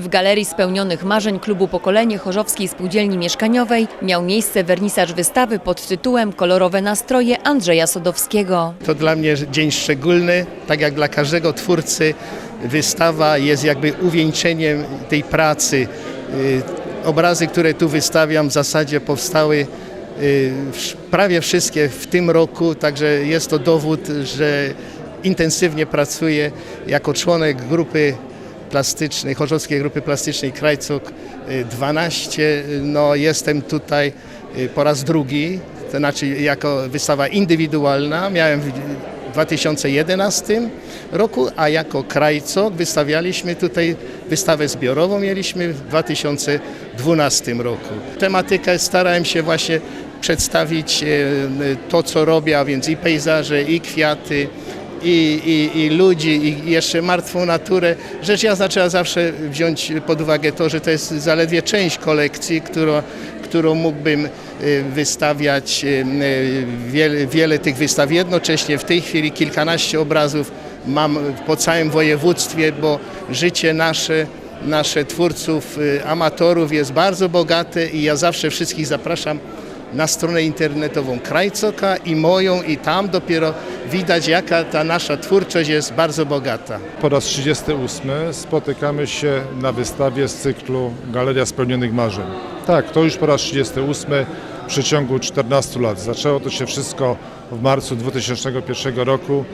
W Galerii Spełnionych Marzeń Klubu Pokolenie Chorzowskiej Spółdzielni Mieszkaniowej miał miejsce wernisaż wystawy pod tytułem Kolorowe nastroje Andrzeja Sodowskiego. To dla mnie dzień szczególny, tak jak dla każdego twórcy. Wystawa jest jakby uwieńczeniem tej pracy. Y, Obrazy, które tu wystawiam, w zasadzie powstały y, prawie wszystkie w tym roku, także jest to dowód, że intensywnie pracuję jako członek grupy plastycznej, Chorzowskiej Grupy Plastycznej Krajcok y, 12. No, jestem tutaj y, po raz drugi, to znaczy jako wystawa indywidualna. Miałem w 2011 roku, a jako Krajcok wystawialiśmy tutaj wystawę zbiorową mieliśmy w 2012 roku. Tematykę starałem się właśnie przedstawić e, to, co robię, a więc i pejzaże, i kwiaty, i, i, i ludzi, i jeszcze martwą naturę. Rzecz jasna trzeba zawsze wziąć pod uwagę to, że to jest zaledwie część kolekcji, którą, którą mógłbym y, wystawiać y, y, wiele, wiele tych wystaw jednocześnie. W tej chwili kilkanaście obrazów mam po całym województwie, bo życie nasze nasze twórców, amatorów jest bardzo bogate i ja zawsze wszystkich zapraszam na stronę internetową Krajcoka i moją i tam dopiero widać jaka ta nasza twórczość jest bardzo bogata. Po raz 38 spotykamy się na wystawie z cyklu Galeria Spełnionych Marzeń. Tak, to już po raz 38 w przeciągu 14 lat. Zaczęło to się wszystko w marcu 2001 roku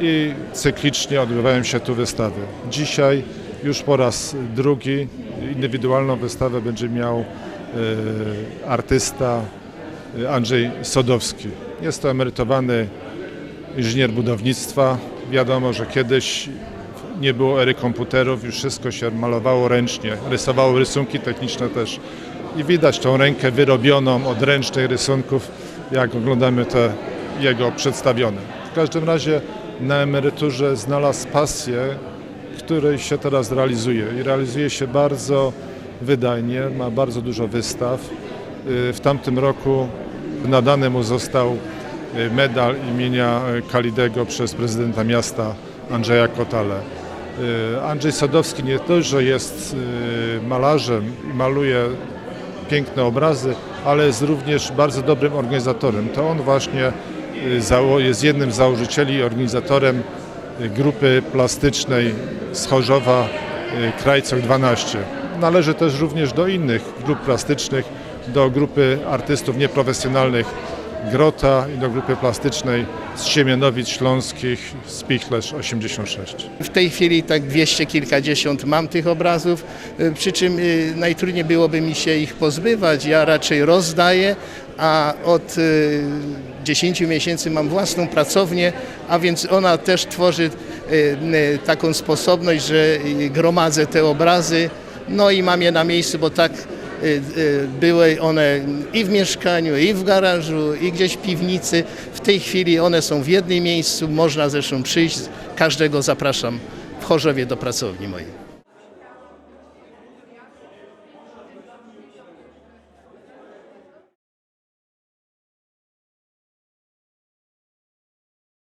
i cyklicznie odbywają się tu wystawy. Dzisiaj już po raz drugi indywidualną wystawę będzie miał e, artysta Andrzej Sodowski. Jest to emerytowany inżynier budownictwa. Wiadomo, że kiedyś nie było ery komputerów, już wszystko się malowało ręcznie, rysowało rysunki techniczne też. I widać tą rękę wyrobioną od ręcznych rysunków, jak oglądamy te jego przedstawione. W każdym razie na emeryturze znalazł pasję, której się teraz realizuje. I realizuje się bardzo wydajnie, ma bardzo dużo wystaw. Y, W tamtym roku nadany mu został y, medal imienia y, Kalidego przez prezydenta miasta Andrzeja Kotale. Andrzej Sadowski nie dość, że jest malarzem i maluje piękne obrazy, ale jest również bardzo dobrym organizatorem. To on właśnie jest jednym z założycieli i organizatorem grupy plastycznej z Chorzowa Krajcok 12. Należy też również do innych grup plastycznych, do grupy artystów nieprofesjonalnych Grota i do grupy plastycznej z Siemianowic Śląskich Spichlerz 86. W tej chwili tak dwieście kilkadziesiąt mam tych obrazów, y, przy czym y, najtrudniej byłoby mi się ich pozbywać. Ja raczej rozdaję, a od y, 10 miesięcy mam własną pracownię, a więc ona też tworzy y, y, taką sposobność, że y, gromadzę te obrazy, no i mam je na miejscu, bo tak y, y, były one i w mieszkaniu, i w garażu, i gdzieś w piwnicy. W tej chwili one są w jednym miejscu, można zresztą przyjść, każdego zapraszam w Chorzowie do pracowni mojej.